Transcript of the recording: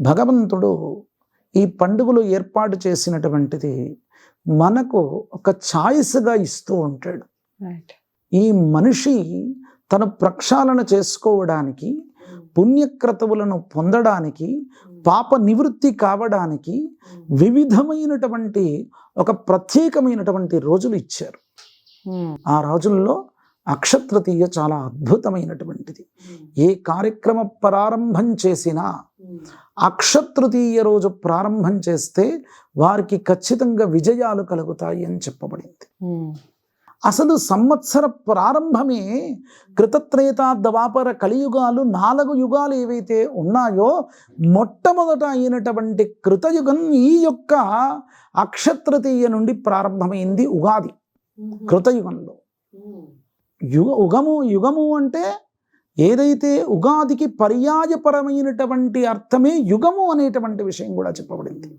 భగవంతుడు ఈ పండుగలు ఏర్పాటు చేసినటువంటిది మనకు ఒక ఛాయిస్గా ఇస్తూ ఉంటాడు. ఈ మనిషి తను ప్రక్షాళన చేసుకోవడానికి పుణ్యక్రతువులను పొందడానికి పాప నివృత్తి కావడానికి వివిధమైనటువంటి ఒక ప్రత్యేకమైనటువంటి రోజులు ఇచ్చారు. ఆ రోజుల్లో అక్షతృతీయ చాలా అద్భుతమైనటువంటిది. ఏ కార్యక్రమ ప్రారంభం చేసినా అక్షతృతీయ రోజు ప్రారంభం చేస్తే వారికి ఖచ్చితంగా విజయాలు కలుగుతాయి అని చెప్పబడింది. అసలు సంవత్సర ప్రారంభమే కృతత్రేత ద్వాపర కలియుగాలు నాలుగు యుగాలు ఏవైతే ఉన్నాయో మొట్టమొదట అయినటువంటి కృతయుగం ఈ యొక్క అక్షతృతీయ నుండి ప్రారంభమైంది ఉగాది. కృతయుగంలో. యుగ ఉగము యుగము అంటే ఏదైతే ఉగాదికి పర్యాయపరమైనటువంటి అర్థమే యుగము అనేటువంటి విషయం కూడా చెప్పబడింది.